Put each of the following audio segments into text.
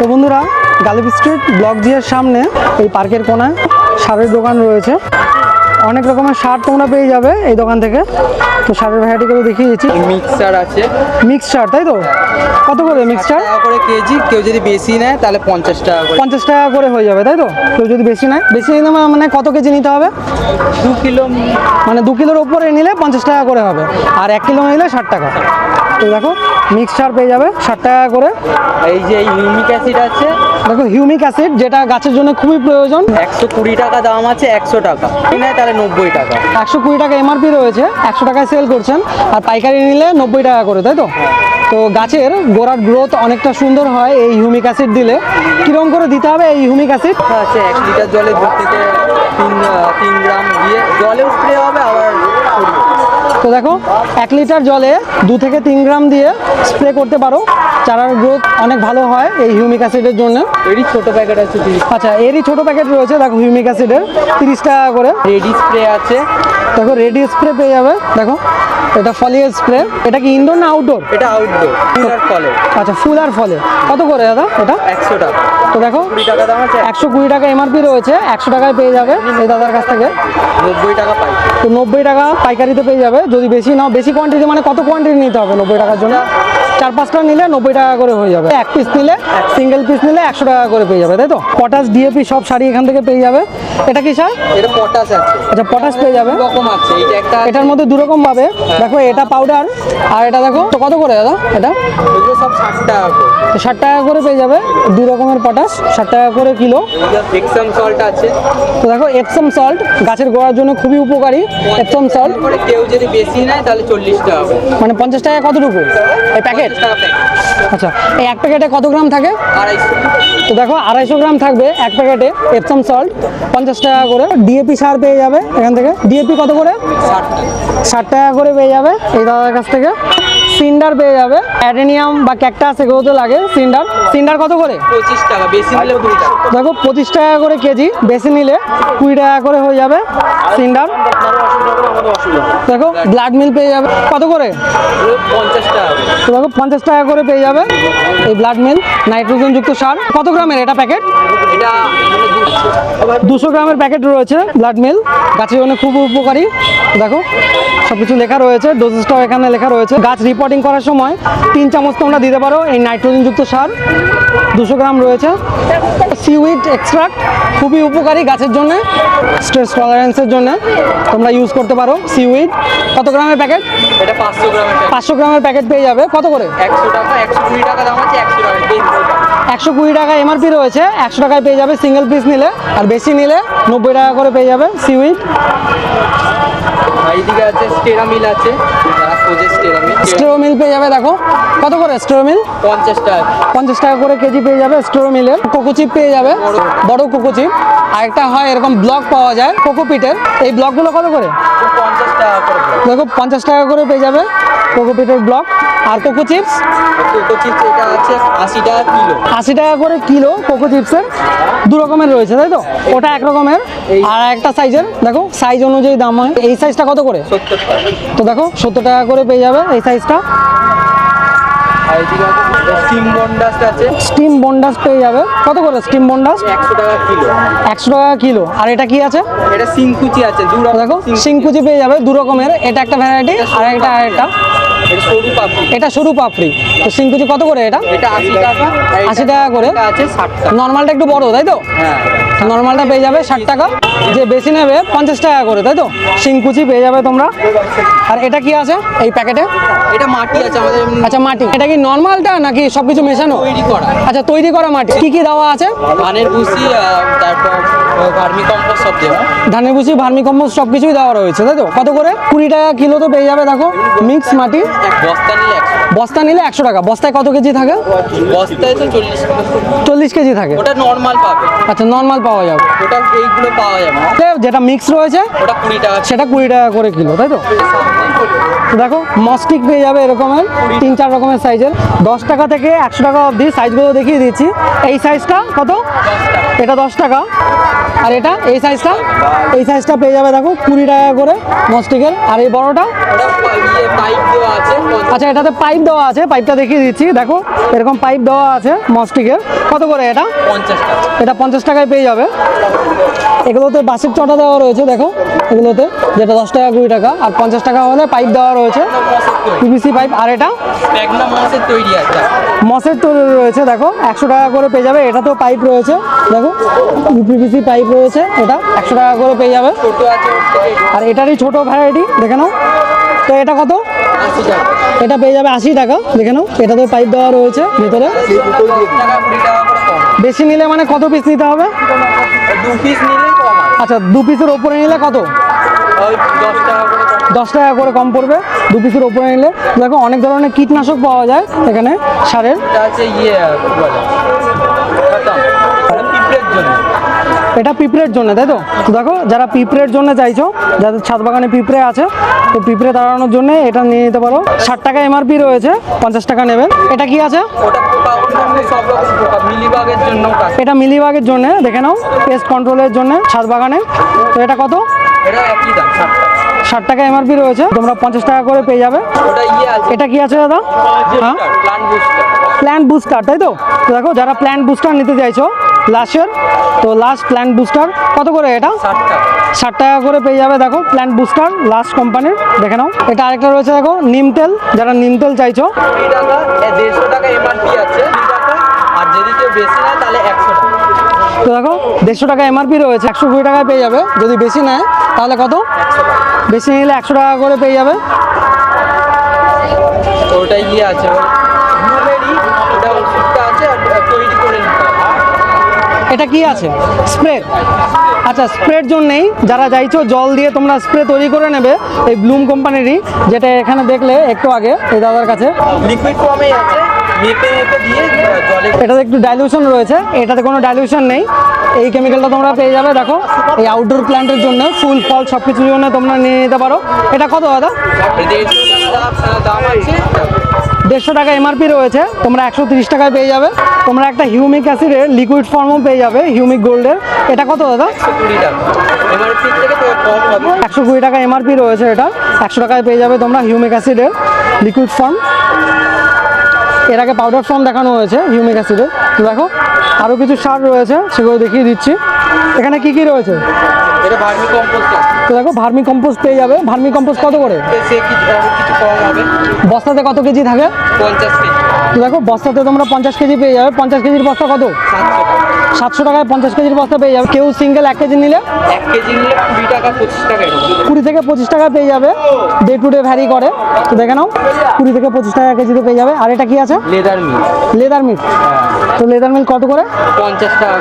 তো বন্ধুরা Ghalib street block জিয়ার সামনে এই পার্কের কোনায় সারের দোকান রয়েছে। অনেক রকমের সার তোমরা পেয়ে যাবে এই দোকান থেকে। তো সারের ভ্যারাইটি করে দেখিয়ে দিচ্ছি। মিক্সার আছে। মিক্স সার তাই তো? কত করে মিক্স সার টাকা করে কেজি কেউ যদি বেশি নেয় তাহলে পঞ্চাশ টাকা করে। পঞ্চাশ টাকা করে হয়ে যাবে তাই তো? কেউ যদি বেশি নেয় বেশি নিলে মানে কত কেজি নিতে হবে? দু কিলো মানে দু কিলোর ওপরে নিলে পঞ্চাশ টাকা করে হবে। আর এক কিলো নিলে ষাট টাকা। তো দেখো মিক্সচার পেয়ে যাবে ষাট টাকা করে। এই যে ইউমিক অ্যাসিড আছে। দেখো হিউমিক অ্যাসিড যেটা গাছের জন্য খুবই প্রয়োজন। একশো কুড়ি টাকা দাম আছে একশো টাকা। নেয় তাহলে নব্বই টাকা। একশো কুড়ি টাকা এমআরপি রয়েছে একশো টাকায় সেল করছেন। আর পাইকারি নিলে নব্বই টাকা করে তাই তো? তো গাছের গোড়ার গ্রোথ অনেকটা সুন্দর হয় এই হিউমিক অ্যাসিড দিলে। কীরকম করে দিতে হবে এই হিউমিক অ্যাসিড আছে এক লিটার জলে দু থেকে তিন তিন গ্রাম দিয়ে। জলেও স্প্রে হবে আবার তো দেখো এক লিটার জলে দু থেকে তিন গ্রাম দিয়ে স্প্রে করতে পারো। চারার গ্রোথ অনেক ভালো হয় এই হিউমিক অ্যাসিডের জন্য। এরই ছোটো প্যাকেট আছে আচ্ছা এরই ছোট প্যাকেট রয়েছে দেখো হিউমিক অ্যাসিডের তিরিশ টাকা করে। রেডি স্প্রে আছে। দেখো রেডি স্প্রে পেয়ে যাবে। দেখো এটা ফলিয়ার স্প্রে এটা কি ইনডোর না আউটডোর এটা আউটডোর ফুল আর ফলে। আচ্ছা ফুল আর ফলে। কত করে দাদা এটা? একশো টাকা। তো দেখো একশো কুড়ি টাকা এমআরপি রয়েছে একশো টাকায় পেয়ে যাবে এই দাদার কাছ থেকে। নব্বই টাকা পাই। তো নব্বই টাকা পাইকারিতে পেয়ে যাবে যদি বেশি নাও বেশি কোয়ান্টিটি মানে কত কোয়ান্টিটি নিতে হবে নব্বই টাকার জন্য? চার পাঁচটা নিলে নব্বই টাকা করে হয়ে যাবে। এক পিস নিলে সিঙ্গেল পিস নিলে একশো টাকা করে পেয়ে যাবে তাই তো? পটাশ ডিএপি সব শাড়ি এখান থেকে পেয়ে যাবে। এটা কি স্যার এটা পটাশ আছে। আচ্ছা পটাশ পেয়ে যাবে। রকম আছে একটা এটার মধ্যে দু রকম পাবে দেখো এটা পাউডার আর এটা দেখো তো কত করে দাদা এটা? এগুলো সব ষাট টাকা করে। তো ষাট টাকা করে পেয়ে যাবে দু রকমের পটাশ ষাট টাকা করে কিলো। এক্সাম সল্ট আছে। তো দেখো এপসম সল্ট গাছের গোড়ার জন্য খুবই উপকারী এপসম সল্ট কেউ যদি বেশি নেয় তাহলে চল্লিশ টাকা মানে পঞ্চাশ টাকা কতটুকু? এই প্যাকেট প্যাকেট আচ্ছা এই এক প্যাকেটে কত গ্রাম থাকে? তো দেখো আড়াইশো গ্রাম থাকবে এক প্যাকেটে এপসম সল্ট পঞ্চাশ টাকা করে। ডিএপি সার পেয়ে যাবে এখান থেকে। ডিএপি কত করে? ষাট টাকা করে পেয়ে যাবে এই দাদার কাছ থেকে। সিন্ডার পেয়ে যাবে। অ্যাডেনিয়াম বা ক্যাকটাস এগুলোতে লাগে সিন্ডার। সিন্ডার কত করে? পঁচিশ টাকা বেশি নিলে দেখো পঁচিশ টাকা করে কেজি বেশি নিলে কুড়ি টাকা করে হয়ে যাবে সিন্ডার। দেখো ব্লাড মিল পেয়ে যাবে। কত করে? পঞ্চাশ টাকা। দেখো পঞ্চাশ টাকা করে পেয়ে যাবে এই ব্লাড মিল নাইট্রোজেন যুক্ত সার। কত গ্রামের এটা প্যাকেট? এটা মানে দুশো। গ্রামের প্যাকেট রয়েছে ব্লাড মিল। গাছের জন্য খুব উপকারী। দেখো সব কিছু লেখা রয়েছে ডোজেসটাও এখানে লেখা রয়েছে। গাছ রিপোর্টিং করার সময় তিন চামচ তোমরা দিতে পারো এই নাইট্রোজেনযুক্ত সার। দুশো গ্রাম রয়েছে। সিউইড এক্সট্রাক্ট খুবই উপকারী গাছের জন্য স্ট্রেস টলারেন্সের জন্য। তোমরা ইউজ করতে পারো সিউইড কত গ্রামের প্যাকেট এটা পাঁচশো গ্রামের প্যাকেট পাঁচশো গ্রামের প্যাকেট পেয়ে যাবে। কত করে? একশো টাকা একশো কুড়ি টাকা দাম আছে একশো টাকা একশো কুড়ি টাকা এমআরপি রয়েছে একশো টাকায় পেয়ে যাবে সিঙ্গেল পিস নিলে। আর বেশি নিলে নব্বই টাকা করে পেয়ে যাবে সিউইড এইদিকে আছে স্টেরামিল স্টোরোমিল পেয়ে যাবে দেখো। কত করে স্টোরোমিল পঞ্চাশ টাকা। পঞ্চাশ টাকা করে কেজি পেয়ে যাবে স্টোরোমিলের কোকোচিপ পেয়ে যাবে। বড় কোকোচিপ আরেকটা হয় এরকম ব্লক পাওয়া যায় কোকোপিটের এই ব্লকগুলো কত করে? পঞ্চাশ টাকা করে দেখো পঞ্চাশ টাকা করে পেয়ে যাবে। কোকোপিটের ব্লক আর কোকো চিপস কোকো চিপস এটা আছে আশি টাকা কিলো। আশি টাকা করে কিলো কোকো চিপসের দু রকমের রয়েছে তাই তো? ওটা এক রকমের। আর একটা সাইজের দেখো সাইজ অনুযায়ী দাম হয়। এই সাইজটা কত করে? সত্তর টাকা। তো দেখো সত্তর টাকা করে পেয়ে যাবে এই সাইজটা আর স্টিম বন্ডাস্ট আছে স্টিম বন্ডাস পেয়ে যাবে। কত করে স্টিম বন্ডাস একশো টাকা কিলো। একশো টাকা কিলো। আর এটা কি আছে? এটা সিংকুচি আছে দু রকম দেখো সিংকুচি। পেয়ে যাবে দু রকমের। এটা একটা ভ্যারাইটি আর একটা সরু পাপড়ি এটা সরু পাপড়ি। তো সিংকুচি কত করে এটা? আশি টাকা। আর এটা- 80 টাকা। করে? নর্মালটা একটু বড় তাই তো? হ্যাঁ। নর্মালটা পেয়ে যাবে ষাট টাকা। যে বেশি নেবে পঞ্চাশ টাকা করে তাই তো? সিংকুচি পেয়ে যাবে তোমরা। আর এটা কি আছে এই প্যাকেটে? এটা মাটি আছে আমাদের আচ্ছা মাটি। এটা কি নর্মালটা নাকি সবকিছু মেশানো? তৈরি করা। আচ্ছা তৈরি করা মাটি। কি কি দেওয়া আছে? ধানের ভুসি তারপর ভার্মি কম্পোস্ট সব দেওয়া? ধানের ভুসি ভার্মি কম্পোস্ট সব কিছুই দেওয়া রয়েছে তাই তো? কত করে? কুড়ি টাকা কিলো তো পেয়ে যাবে দেখো। মিক্স মাটি। বস্তা নিলে একশো। বস্তা নিলে একশো টাকা। বস্তায় কত কেজি থাকে? বস্তায় তো চল্লিশ চল্লিশ কেজি থাকে। ওটা নর্মাল পাবে। আচ্ছা নর্মাল পাওয়া যাবে। ওটা এইগুলো পাওয়া যাবে যেটা মিক্স রয়েছে ওটা কুড়ি টাকা। সেটা কুড়ি টাকা করে কিলো তাই তো? দেখো মস্টিক পেয়ে যাবে এরকমের তিন চার রকমের সাইজের দশ টাকা থেকে একশো টাকা অবধি সাইজগুলো দেখিয়ে দিচ্ছি। এই সাইজটা কত? এটা দশ টাকা। আর এটা এই সাইজটা এই সাইজটা পেয়ে যাবে দেখো কুড়ি টাকা করে মস্টিকের আর এই বড়টা? আচ্ছা এটাতে পাইপ দেওয়া আছে পাইপটা দেখিয়ে দিচ্ছি। দেখো এরকম পাইপ দেওয়া আছে মস্টিকের কত করে এটা? পঞ্চাশ টাকা। এটা পঞ্চাশ টাকায় পেয়ে যাবে। এগুলোতে বাসের চটা দেওয়া রয়েছে দেখো এগুলোতে যেটা দশ টাকা কুড়ি টাকা আর পঞ্চাশ টাকা হলে পাইপ দেওয়া রয়েছে পিভিসি পাইপ আর এটা? মসের তৈরি রয়েছে দেখো একশো টাকা করে পেয়ে যাবে এটাতেও পাইপ রয়েছে দেখো পিভিসি পাইপ রয়েছে এটা একশো টাকা করে পেয়ে যাবে। আর এটারই ছোট ভ্যারাইটি দেখে নাও। তো এটা কত? এটা পেয়ে যাবে আশি টাকা দেখে নাও এটাতেও পাইপ দেওয়া রয়েছে ভেতরে। বেশি নিলে মানে কত পিস নিতে হবে? দু পিস নিলে কম আচ্ছা দু পিসের ওপরে নিলে কত? দশ টাকা করে কম। দশ টাকা করে কম পড়বে। দু পিসের ওপরে নিলে দেখো অনেক ধরনের কীটনাশক পাওয়া যায় এখানে সারের। ইয়ে। এটা পিঁপড়ের জন্য তাই তো? দেখো যারা পিঁপড়ের জন্য চাইছো যাদের ছাদ বাগানে পিঁপড়ে আছে তো পিঁপড়ে দাঁড়ানোর জন্য এটা নিয়ে নিতে পারো। ষাট টাকা এমআরপি রয়েছে পঞ্চাশ টাকা নেবেন। এটা কি আছে? এটা মিলিবাগের জন্য দেখে নাও পেস্ট কন্ট্রোলের জন্য ছাদ বাগানে। তো এটা কত? এটা একই দাম ষাট টাকা। এমআরপি রয়েছে তোমরা পঞ্চাশ টাকা করে পেয়ে যাবে। ইয়ে এটা কি আছে দাদা? হ্যাঁ? প্লান্ট বুস্টার প্ল্যান্ট বুস্টার তাই তো? তো দেখো যারা প্ল্যান্ট বুস্টার নিতে চাইছো লাস্টের তো লাস্ট প্ল্যান্ট বুস্টার কত করে এটা? ষাট টাকা। করে পেয়ে যাবে দেখো প্ল্যান্ট বুস্টার লাস্ট কোম্পানির দেখে নাও। এটা আরেকটা রয়েছে দেখো নিম তেল। যারা নিম তেল চাইছো। কুড়ি টাকা দেড়শো টাকা এমআরপি আছে আর যদি কেউ বেশি নেয় তাহলে একশো টাকা। তো দেখো দেড়শো টাকা এমআরপি রয়েছে একশো কুড়ি টাকায় পেয়ে যাবে। যদি বেশি নেয় তাহলে কত? বেশি নিলে একশো টাকা করে পেয়ে যাবে। তো ওটা ইয়ে আছে ব্লুবেরি ওটা ওষুধটা আছে আর তৈরি করে নিতে হবে এটা কি আছে? স্প্রে আচ্ছা স্প্রের জন্যেই যারা চাইছো জল দিয়ে তোমরা স্প্রে তৈরি করে নেবে এই ব্লুম কোম্পানিরই যেটা এখানে দেখলে একটু আগে এই দাদার কাছে। লিকুইড আছে এটাতে একটু ডাইলিউশন রয়েছে এটাতে কোনো ডাইলিউশন নেই। এই কেমিক্যালটা তোমরা পেয়ে যাবে দেখো। এই আউটডোর প্ল্যান্টের জন্য ফুল ফল সব কিছুর জন্য তোমরা নিয়ে নিতে পারো। এটা কত দাদা? দাম আছে দেড়শো টাকা এমআরপি রয়েছে, তোমরা একশো তিরিশ টাকায় পেয়ে যাবে। তোমরা একটা হিউমিক অ্যাসিডের লিকুইড ফর্মও পেয়ে যাবে হিউমিক গোল্ডের এটা কত দাদা? একশো কুড়ি টাকা এমআরপি রয়েছে এটা, একশো টাকায় পেয়ে যাবে তোমরা হিউমিক অ্যাসিডের লিকুইড ফর্ম এর আগে পাউডার ফর্ম দেখানো হয়েছে হিউমিক অ্যাসিডের তো দেখো আরও কিছু সার রয়েছে, সেগুলো দেখিয়ে দিচ্ছি। এখানে কি কি রয়েছে? এটা ভার্মি কম্পোস্ট। তো দেখো ভার্মি কম্পোস্ট পেয়ে যাবে। ভার্মি কম্পোস্ট কত করে? সে কিছু কিছু কম হবে বস্তাতে কত কেজি থাকে? পঞ্চাশ কেজি। তো দেখো বস্তাতে তোমরা পঞ্চাশ কেজি পেয়ে যাবে। পঞ্চাশ কেজির বস্তা কত? সাতশো। সাতশো টাকায় পঞ্চাশ কেজির বস্তা পেয়ে যাবে। কেউ সিঙ্গেল এক কেজি নিলে? এক কেজি নিলে কুড়ি টাকা পঁচিশ টাকা কুড়ি থেকে পঁচিশ টাকা পেয়ে যাবে। ডে টু ডে ভ্যারি করে। তো দেখে নাও কুড়ি থেকে পঁচিশ টাকা কেজিতে পেয়ে যাবে। আর এটা কি আছে? লেদার মিল লেদার মিল তো লেদার মিল কত করে? পঞ্চাশ টাকা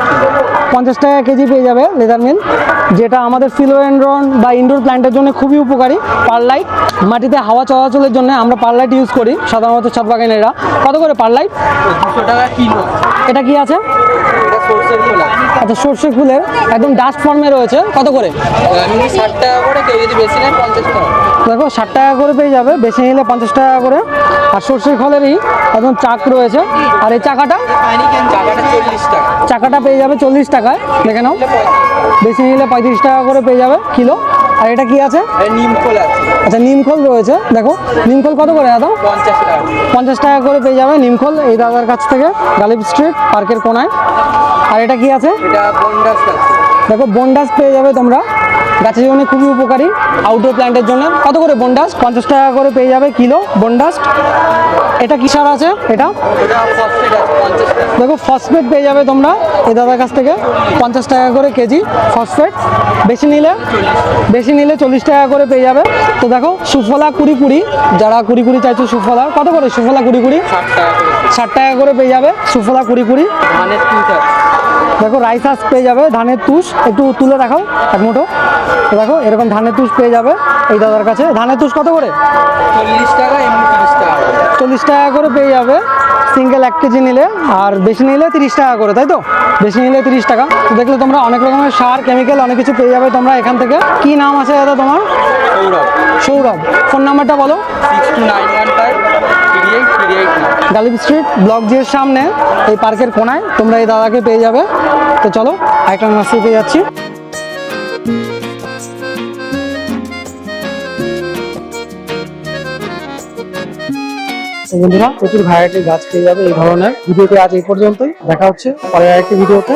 পঞ্চাশ টাকা কেজি পেয়ে যাবে লেদার মিল যেটা আমাদের ফিলোয়েন্ড্রন বা ইনডোর প্ল্যান্টের জন্য খুবই উপকারী। পারলাইট মাটিতে হাওয়া চলাচলের জন্য আমরা পারলাইট ইউজ করি সাধারণত ছাদ বাগানেরা। কত করে পারলাইট দুশো টাকা কিলো। এটা কি আছে? আচ্ছা সর্ষে ফুলের একদম ডাস্ট ফর্মে রয়েছে। কত করে? ষাট টাকা করে কেউ যদি বেশি নেয় পঞ্চাশ টাকা দেখো ষাট টাকা করে পেয়ে যাবে বেশি নিলে পঞ্চাশ টাকা করে। আর সর্ষের ফলেরই একদম চাক রয়েছে। আর এই চাকাটা? চাকাটা পেয়ে যাবে চল্লিশ টাকায় দেখে নাও। বেশি নিলে পঁয়ত্রিশ টাকা করে পেয়ে যাবে কিলো। আর এটা কি আছে? আছে। আচ্ছা নিমখোল রয়েছে। দেখো নিমখোল কত করে দাদা? পঞ্চাশ টাকা। পঞ্চাশ টাকা করে পেয়ে যাবে নিমখোল এই দাদার কাছ থেকে গালিব স্ট্রিট পার্কের কোনায়। আর এটা কি আছে? এটা বন্ডাস আছে। দেখো বন্ডাস পেয়ে যাবে তোমরা। গাছের জন্য খুবই উপকারী আউটডোর প্ল্যান্টের জন্য। কত করে বন্ডাস পঞ্চাশ টাকা করে পেয়ে যাবে কিলো বন্ডাস এটা কি সার আছে এটা? দেখো ফসফেট পেয়ে যাবে তোমরা এই দাদার কাছ থেকে। পঞ্চাশ টাকা করে কেজি ফসফেট বেশি নিলে? বেশি নিলে চল্লিশ টাকা করে পেয়ে যাবে। তো দেখো সুফলা কুড়ি কুড়ি। যারা কুড়ি কুড়ি চাইছো সুফলা কত করে সুফলা কুড়ি কুড়ি? ষাট টাকা করে। পেয়ে যাবে সুফলা কুড়ি কুড়ি। ধানের আছে দেখো রাইস আস পেয়ে যাবে ধানের তুষ। একটু তুলে দেখাও এক মুঠো। দেখো এরকম ধানের তুষ পেয়ে যাবে এই দাদার কাছে। ধানের তুষ কত করে? চল্লিশ টাকা তিরিশ টাকা করে। চল্লিশ টাকা করে পেয়ে যাবে। সিঙ্গেল এক কেজি নিলে আর বেশি নিলে তিরিশ টাকা করে তাই তো? বেশি নিলে তিরিশ টাকা। তো দেখলে তোমরা অনেক রকমের সার কেমিক্যাল অনেক কিছু পেয়ে যাবে তোমরা এখান থেকে। কি নাম আছে দাদা তোমার? সৌরভ। সৌরভ। ফোন নাম্বারটা বলো। Six two nine one five three eight three eight Ghalib street block জির সামনে, এই পার্কের কোনায়, তোমরা এই দাদাকে পেয়ে যাবে। তো চলো আরেকটা পেয়ে যাচ্ছি। বন্ধুরা, প্রচুর ভ্যারাইটির গাছ পেয়ে যাবে এই ধরনের। ভিডিওটি আজ এই পর্যন্তই। দেখা হচ্ছে পরের আরেকটি ভিডিওতে।